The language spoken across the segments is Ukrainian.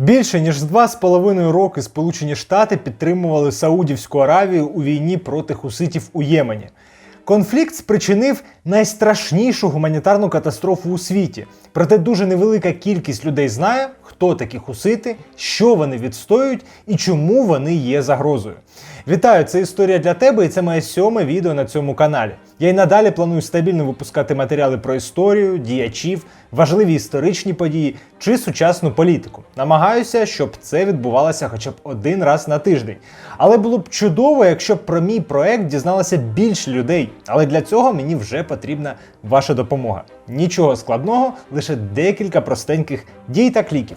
Більше ніж два з половиною роки Сполучені Штати підтримували Саудівську Аравію у війні проти хуситів у Ємені. Конфлікт спричинив найстрашнішу гуманітарну катастрофу у світі. Проте дуже невелика кількість людей знає, хто такі хусити, що вони відстоюють і чому вони є загрозою. Вітаю, це історія для тебе, і це моє сьоме відео на цьому каналі. Я й надалі планую стабільно випускати матеріали про історію, діячів, важливі історичні події чи сучасну політику. Намагаюся, щоб це відбувалося хоча б один раз на тиждень. Але було б чудово, якщо б про мій проект дізналося більше людей. Але для цього мені вже потрібна ваша допомога. Нічого складного, лише декілька простеньких дій та кліків.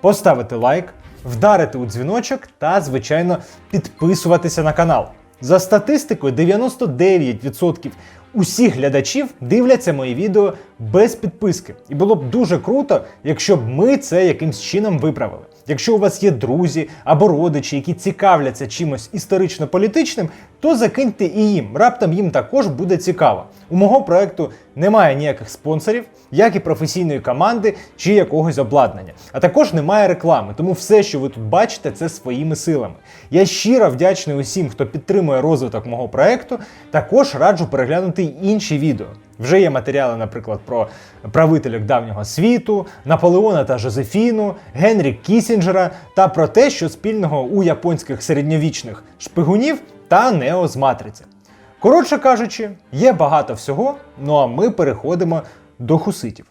Поставити лайк, вдарити у дзвіночок та, звичайно, підписуватися на канал. За статистикою, 99% усіх глядачів дивляться мої відео без підписки. І було б дуже круто, якщо б ми це якимсь чином виправили. Якщо у вас є друзі або родичі, які цікавляться чимось історично-політичним, то закиньте і їм. Раптом їм також буде цікаво. У мого проекту немає ніяких спонсорів, як і професійної команди чи якогось обладнання. А також немає реклами, тому все, що ви тут бачите, це своїми силами. Я щиро вдячний усім, хто підтримує розвиток мого проекту. Також раджу переглянути інші відео. Вже є матеріали, наприклад, про правителів давнього світу, Наполеона та Жозефіну, Генрі Кісінджера та про те, що спільного у японських середньовічних шпигунів та Нео з матриці. Коротше кажучи, є багато всього, ну а ми переходимо до хуситів.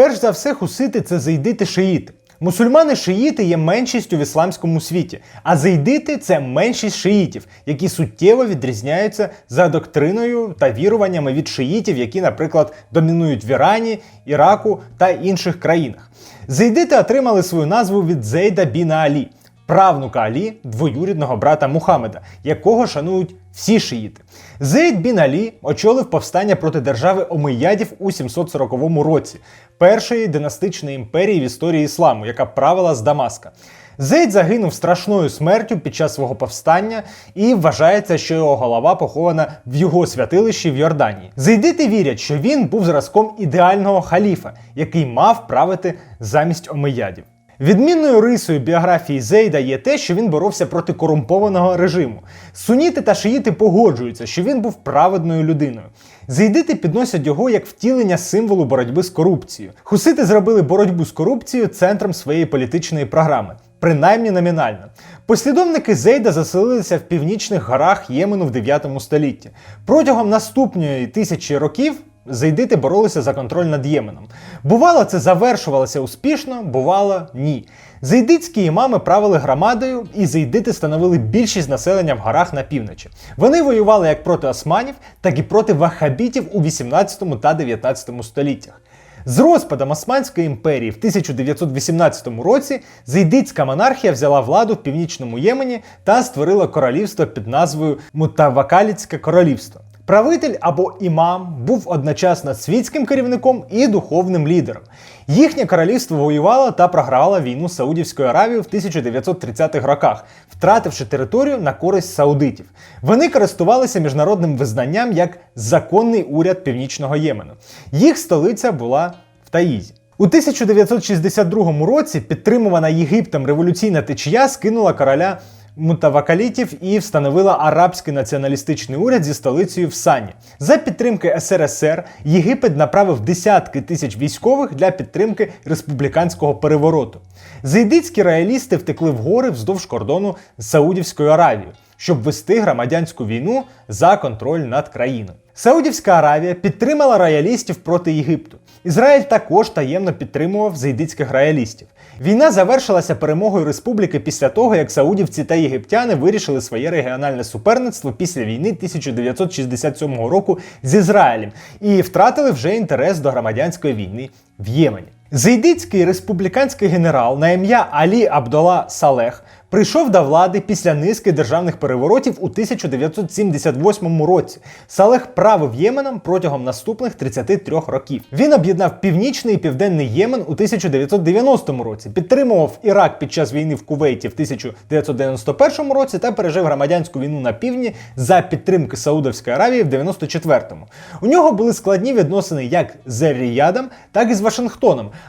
Перш за все, хусити це зайдити шиїти. Мусульмани шиїти є меншістю в ісламському світі, а зайдити це меншість шиїтів, які суттєво відрізняються за доктриною та віруваннями від шиїтів, які, наприклад, домінують в Ірані, Іраку та інших країнах. Зайдити отримали свою назву від Зейда Біна Алі, правнука Алі, двоюрідного брата Мухаммеда, якого шанують всі шиїти. Зейд Бін Алі очолив повстання проти держави Омиядів у 740 році, першої династичної імперії в історії ісламу, яка правила з Дамаска. Зейд загинув страшною смертю під час свого повстання, і вважається, що його голова похована в його святилищі в Йорданії. Зейдити вірять, що він був зразком ідеального халіфа, який мав правити замість омиядів. Відмінною рисою біографії Зейда є те, що він боровся проти корумпованого режиму. Суніти та шиїти погоджуються, що він був праведною людиною. Зейдити підносять його як втілення символу боротьби з корупцією. Хусити зробили боротьбу з корупцією центром своєї політичної програми. Принаймні номінально. Послідовники Зейда заселилися в північних горах Ємену в 9 столітті. Протягом наступної тисячі років Зайдити боролися за контроль над Єменом. Бувало, це завершувалося успішно, бувало ні. Зайдитські імами правили громадою, і зайдити становили більшість населення в горах на півночі. Вони воювали як проти османів, так і проти вахабітів у 18 та 19 століттях. З розпадом Османської імперії в 1918 році зайдитська монархія взяла владу в північному Ємені та створила королівство під назвою Мутавакаліцьке королівство. Правитель або імам був одночасно світським керівником і духовним лідером. Їхнє королівство воювало та програвало війну з Саудівською Аравією в 1930-х роках, втративши територію на користь саудитів. Вони користувалися міжнародним визнанням як законний уряд північного Ємену. Їх столиця була в Таїзі. У 1962 році підтримувана Єгиптом революційна течія скинула короля мутавакалітів і встановила арабський націоналістичний уряд зі столицею в Сані. За підтримки СРСР Єгипет направив десятки тисяч військових для підтримки республіканського перевороту. Зайдицькі роялісти втекли в гори вздовж кордону з Саудівською Аравією, щоб вести громадянську війну за контроль над країною. Саудівська Аравія підтримала роялістів проти Єгипту. Ізраїль також таємно підтримував зайдицьких роялістів. Війна завершилася перемогою республіки після того, як саудівці та єгиптяни вирішили своє регіональне суперництво після війни 1967 року з Ізраїлем і втратили вже інтерес до громадянської війни в Ємені. Зайдицький республіканський генерал на ім'я Алі Абдола Салех прийшов до влади після низки державних переворотів у 1978 році. Салех правив Єменом протягом наступних 33 років. Він об'єднав північний і південний Ємен у 1990 році, підтримував Ірак під час війни в Кувейті в 1991 році та пережив громадянську війну на півдні за підтримки Саудовської Аравії в 94-му. У нього були складні відносини як з Ріядом, так і з.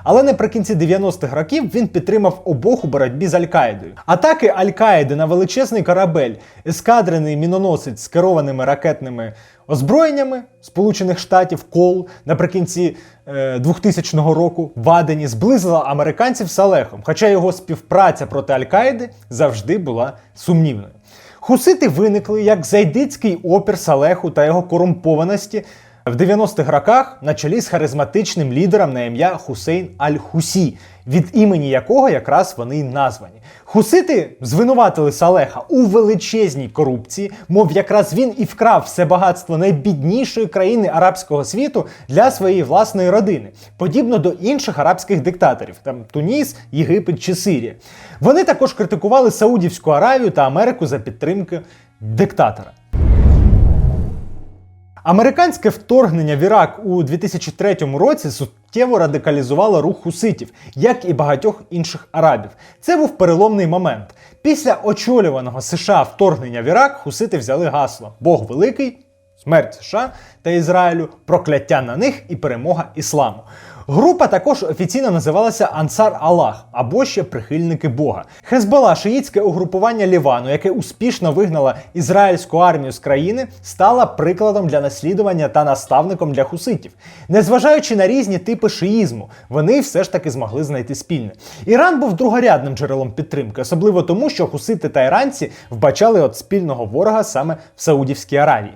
Але наприкінці 90-х років він підтримав обох у боротьбі з Аль-Каїдою. Атаки Аль-Каїди на величезний корабель, ескадрений міноносець з керованими ракетними озброєннями Сполучених Штатів Кол наприкінці е, 2000 року в Адені зблизила американців з Салехом, хоча його співпраця проти Аль-Каїди завжди була сумнівною. Хусити виникли як зайдицький опір Салеху та його корумпованості в 90-х роках на чолі з харизматичним лідером на ім'я Хусейн Аль-Хусі, від імені якого якраз вони й названі. Хусити звинуватили Салеха у величезній корупції, мов якраз він і вкрав все багатство найбіднішої країни арабського світу для своєї власної родини, подібно до інших арабських диктаторів, там Туніс, Єгипет чи Сирія. Вони також критикували Саудівську Аравію та Америку за підтримки диктатора. Американське вторгнення в Ірак у 2003 році суттєво радикалізувало рух хуситів, як і багатьох інших арабів. Це був переломний момент. Після очолюваного США вторгнення в Ірак хусити взяли гасло Бог великий, смерть США та Ізраїлю, прокляття на них і перемога ісламу. Група також офіційно називалася Ансар Аллах або ще прихильники Бога. Хезбола, шиїцьке угрупування Лівану, яке успішно вигнало ізраїльську армію з країни, стала прикладом для наслідування та наставником для хуситів. Незважаючи на різні типи шиїзму, вони все ж таки змогли знайти спільне. Іран був другорядним джерелом підтримки, особливо тому, що хусити та іранці вбачали от спільного ворога саме в Саудівській Аравії.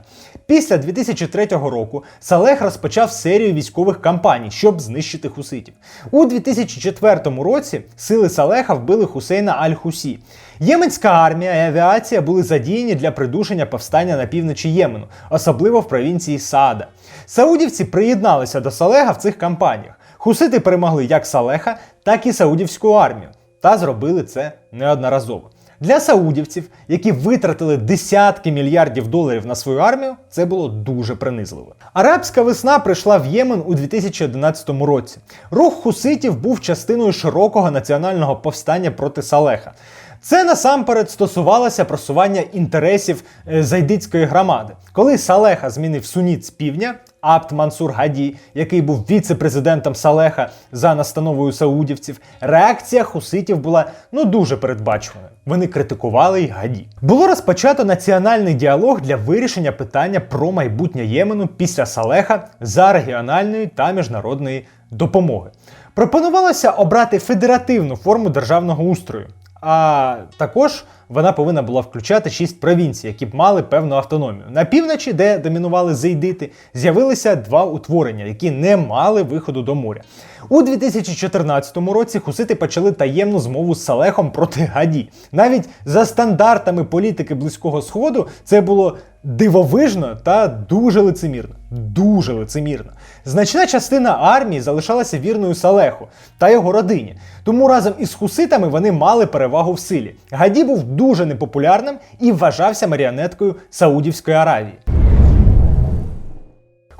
Після 2003 року Салех розпочав серію військових кампаній, щоб знищити хуситів. У 2004 році сили Салеха вбили Хусейна Аль-Хусі. Єменська армія і авіація були задіяні для придушення повстання на півночі Ємену, особливо в провінції Саада. Саудівці приєдналися до Салеха в цих кампаніях. Хусити перемогли як Салеха, так і Саудівську армію, та зробили це неодноразово. Для саудівців, які витратили десятки мільярдів доларів на свою армію, це було дуже принизливо. Арабська весна прийшла в Ємен у 2011 році. Рух хуситів був частиною широкого національного повстання проти Салеха. Це насамперед стосувалося просування інтересів е, зайдицької громади. Коли Салеха змінив суніт з півдня, Абд Мансур Гаді, який був віце-президентом Салеха за настановою саудівців, реакція хуситів була ну дуже передбачуваною. Вони критикували й Гаді. Було розпочато національний діалог для вирішення питання про майбутнє Ємену після Салеха за регіональної та міжнародної допомоги. Пропонувалося обрати федеративну форму державного устрою. А також вона повинна була включати шість провінцій, які б мали певну автономію. На півночі, де домінували зейдити, з'явилися два утворення, які не мали виходу до моря. У 2014 році хусити почали таємну змову з Салехом проти Гаді. Навіть за стандартами політики Близького Сходу це було дивовижно та дуже лицемірно. Дуже лицемірно. Значна частина армії залишалася вірною Салеху та його родині. Тому разом із хуситами вони мали перевагу в силі. Гаді був дуже непопулярним і вважався маріонеткою Саудівської Аравії.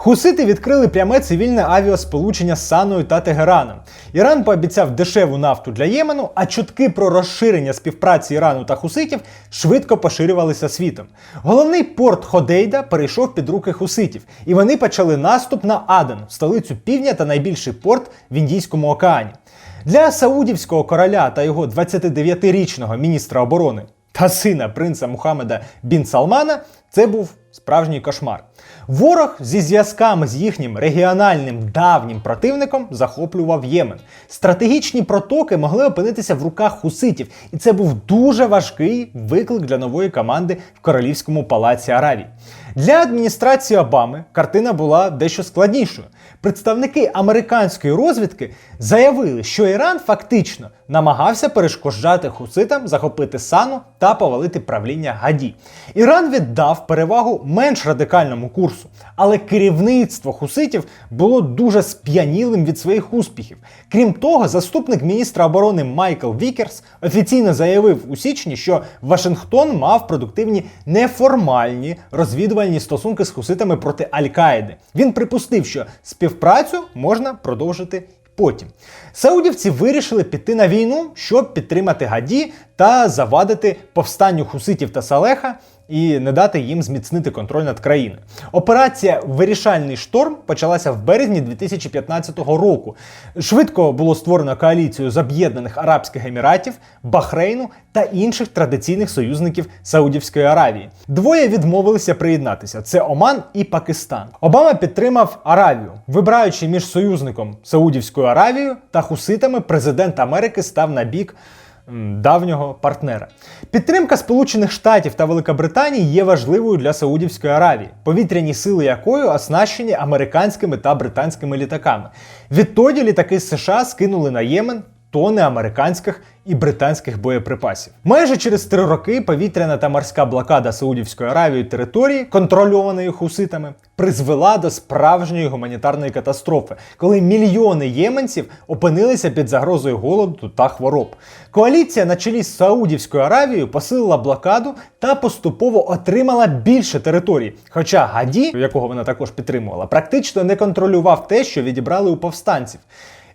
Хусити відкрили пряме цивільне авіасполучення з Саною та Тегераном. Іран пообіцяв дешеву нафту для Ємену, а чутки про розширення співпраці Ірану та хуситів швидко поширювалися світом. Головний порт Ходейда перейшов під руки хуситів, і вони почали наступ на Аден, столицю півдня та найбільший порт в Індійському океані. Для саудівського короля та його 29-річного міністра оборони та сина принца Мухаммеда Бін Салмана це був справжній кошмар. Ворог зі зв'язками з їхнім регіональним давнім противником захоплював Ємен. Стратегічні протоки могли опинитися в руках хуситів, і це був дуже важкий виклик для нової команди в королівському палаці Аравії. Для адміністрації Обами картина була дещо складнішою. Представники американської розвідки заявили, що Іран фактично намагався перешкоджати хуситам захопити сану та повалити правління Гаді. Іран віддав перевагу менш радикальному курсу, але керівництво хуситів було дуже сп'янілим від своїх успіхів. Крім того, заступник міністра оборони Майкл Вікерс офіційно заявив у січні, що Вашингтон мав продуктивні неформальні розвідувальні стосунки з хуситами проти Аль-Каїди. Він припустив, що співпрацю можна продовжити. Потім саудівці вирішили піти на війну, щоб підтримати Гаді та завадити повстанню хуситів та Салеха і не дати їм зміцнити контроль над країною. Операція Вирішальний шторм почалася в березні 2015 року. Швидко було створено коаліцію з об'єднаних Арабських Еміратів, Бахрейну та інших традиційних союзників Саудівської Аравії. Двоє відмовилися приєднатися: це Оман і Пакистан. Обама підтримав Аравію, вибираючи між союзником Саудівською Аравією та хуситами, президент Америки став на бік давнього партнера. Підтримка Сполучених Штатів та Великобританії є важливою для Саудівської Аравії, повітряні сили якої оснащені американськими та британськими літаками. Відтоді літаки США скинули на Ємен тони американських і британських боєприпасів. Майже через три роки повітряна та морська блокада Саудівської Аравії території, контрольованої хуситами, призвела до справжньої гуманітарної катастрофи, коли мільйони єменців опинилися під загрозою голоду та хвороб. Коаліція на чолі з Саудівською Аравією посилила блокаду та поступово отримала більше територій. Хоча Гаді, якого вона також підтримувала, практично не контролював те, що відібрали у повстанців.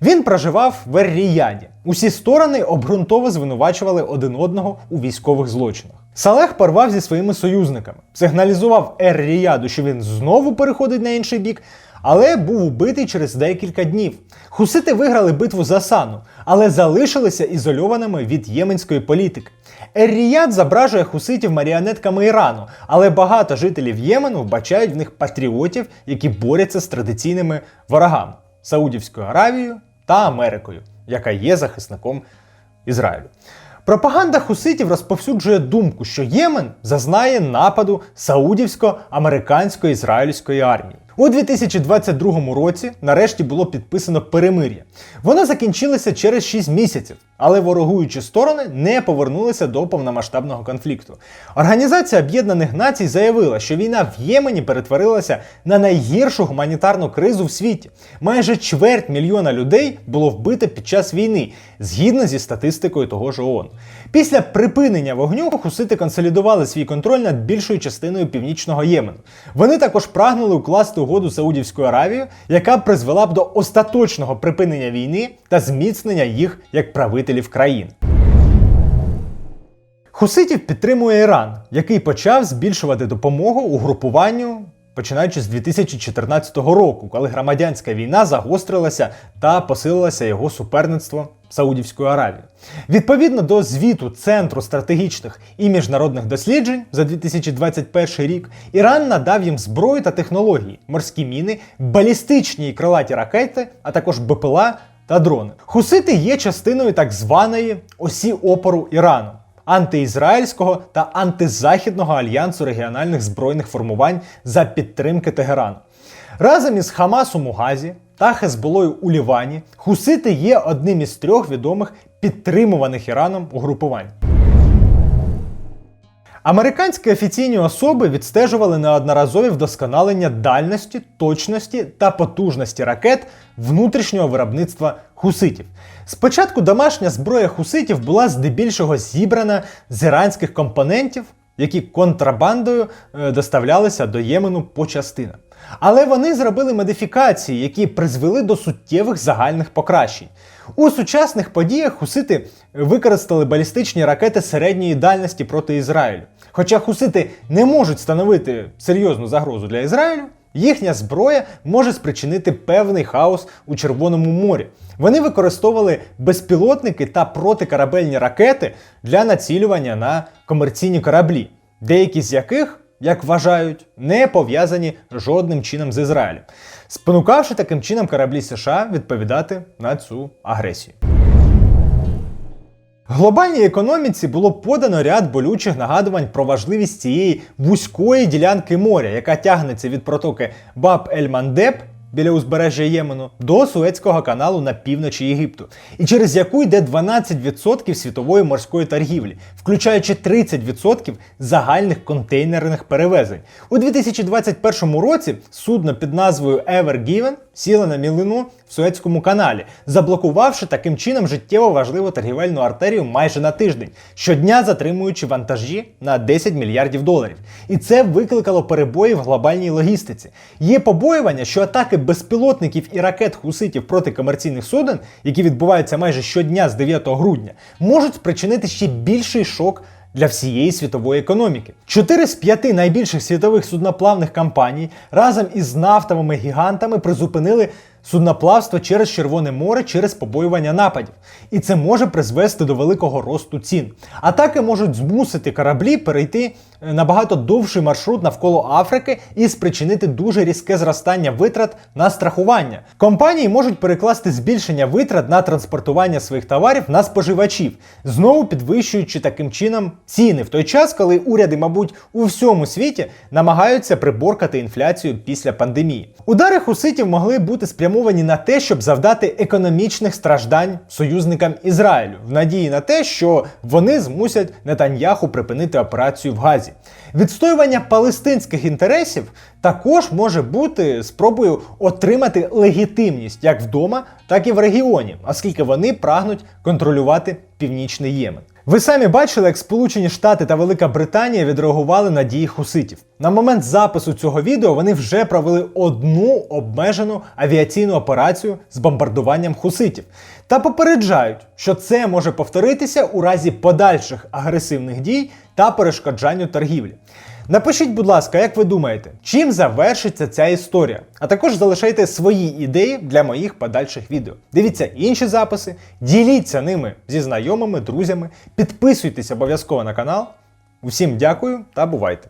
Він проживав в Ер-Ріяді. Усі сторони обґрунтово звинувачували один одного у військових злочинах. Салех порвав зі своїми союзниками, сигналізував Ер-Ріяду, що він знову переходить на інший бік, але був убитий через декілька днів. Хусити виграли битву за Сану, але залишилися ізольованими від єменської політики. Ер-Ріяд зображує хуситів маріонетками Ірану, але багато жителів Ємену вбачають в них патріотів, які борються з традиційними ворогами Саудівською Аравією та Америкою, яка є захисником Ізраїлю. Пропаганда хуситів розповсюджує думку, що Ємен зазнає нападу саудівсько-американсько-ізраїльської армії. У 2022 році нарешті було підписано перемир'я. Воно закінчилося через 6 місяців, але ворогуючі сторони не повернулися до повномасштабного конфлікту. Організація Об'єднаних Націй заявила, що війна в Ємені перетворилася на найгіршу гуманітарну кризу в світі. Майже чверть мільйона людей було вбито під час війни, згідно зі статистикою того ж ООН. Після припинення вогню хусити консолідували свій контроль над більшою частиною північного Ємену. Вони також прагнули укласти угоду з Саудівською Аравією, яка призвела б до остаточного припинення війни та зміцнення їх як правителів країн. Хуситів підтримує Іран, який почав збільшувати допомогу угрупуванню. Починаючи з 2014 року, коли громадянська війна загострилася та посилилося його суперництво Саудівською Аравією. Відповідно до звіту Центру стратегічних і міжнародних досліджень за 2021 рік, Іран надав їм зброю та технології, морські міни, балістичні і крилаті ракети, а також БПЛА та дрони. Хусити є частиною так званої осі опору Ірану антиізраїльського та антизахідного альянсу регіональних збройних формувань за підтримки Тегерану. Разом із Хамас у Мугазі та Хезболою у Лівані хусити є одним із трьох відомих підтримуваних Іраном угрупувань. Американські офіційні особи відстежували неодноразові вдосконалення дальності, точності та потужності ракет внутрішнього виробництва хуситів. Спочатку домашня зброя хуситів була здебільшого зібрана з іранських компонентів, які контрабандою е, доставлялися до Ємену по частинам. Але вони зробили модифікації, які призвели до суттєвих загальних покращень. У сучасних подіях хусити використали балістичні ракети середньої дальності проти Ізраїлю. Хоча хусити не можуть становити серйозну загрозу для Ізраїлю, їхня зброя може спричинити певний хаос у Червоному морі. Вони використовували безпілотники та протикорабельні ракети для націлювання на комерційні кораблі, деякі з яких як вважають, не пов'язані жодним чином з Ізраїлем, спонукавши таким чином кораблі США відповідати на цю агресію. Глобальній економіці було подано ряд болючих нагадувань про важливість цієї вузької ділянки моря, яка тягнеться від протоки Баб-Ель-Мандеб біля узбережжя Ємену до Суецького каналу на півночі Єгипту, і через яку йде 12% світової морської торгівлі, включаючи 30% загальних контейнерних перевезень. У 2021 році судно під назвою Ever Given сіло на мілину в Суецькому каналі, заблокувавши таким чином життєво важливу торгівельну артерію майже на тиждень, щодня затримуючи вантажі на 10 мільярдів доларів. І це викликало перебої в глобальній логістиці. Є побоювання, що атаки безпілотників і ракет хуситів проти комерційних суден, які відбуваються майже щодня з 9 грудня, можуть спричинити ще більший шок для всієї світової економіки. Чотири з п'яти найбільших світових судноплавних компаній разом із нафтовими гігантами призупинили судноплавство через Червоне море через побоювання нападів. І це може призвести до великого росту цін. Атаки можуть змусити кораблі перейти набагато довший маршрут навколо Африки і спричинити дуже різке зростання витрат на страхування. Компанії можуть перекласти збільшення витрат на транспортування своїх товарів на споживачів, знову підвищуючи таким чином ціни в той час, коли уряди, мабуть, у всьому світі намагаються приборкати інфляцію після пандемії. Удари хуситів могли бути спрямовані на те, щоб завдати економічних страждань союзникам Ізраїлю, в надії на те, що вони змусять Нетаньяху припинити операцію в Газі. Відстоювання палестинських інтересів також може бути спробою отримати легітимність як вдома, так і в регіоні, оскільки вони прагнуть контролювати північний Ємен. Ви самі бачили, як Сполучені Штати та Велика Британія відреагували на дії хуситів. На момент запису цього відео вони вже провели одну обмежену авіаційну операцію з бомбардуванням хуситів та попереджають, що це може повторитися у разі подальших агресивних дій та перешкоджанню торгівлі. Напишіть, будь ласка, як ви думаєте, чим завершиться ця історія? А також залишайте свої ідеї для моїх подальших відео. Дивіться інші записи, діліться ними зі знайомими, друзями, підписуйтесь обов'язково на канал. Усім дякую та бувайте!